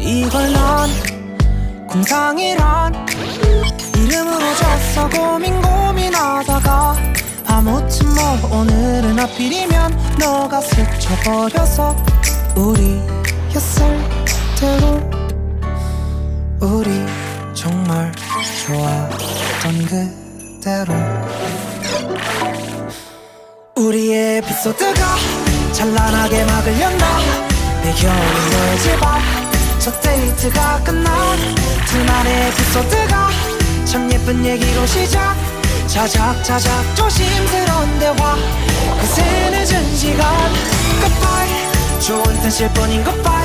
이걸 난 공상이란 이름으로 줬어. 고민 고민하다가 아무튼 뭐 오늘은 하필이면 너가 스쳐버려서 우리였을 대로. 우리 정말 좋았던 그대로. 우리의 에피소드가 찬란하게 막을 연다. 내 겨울인 너의 집앞첫 데이트가 끝난 둘만의 에피소드가 참 예쁜 얘기로 시작. 자작 자작 조심스러운 대화. 그새 늦은 시간. Goodbye. 좋은 뜻일 뿐인 Goodbye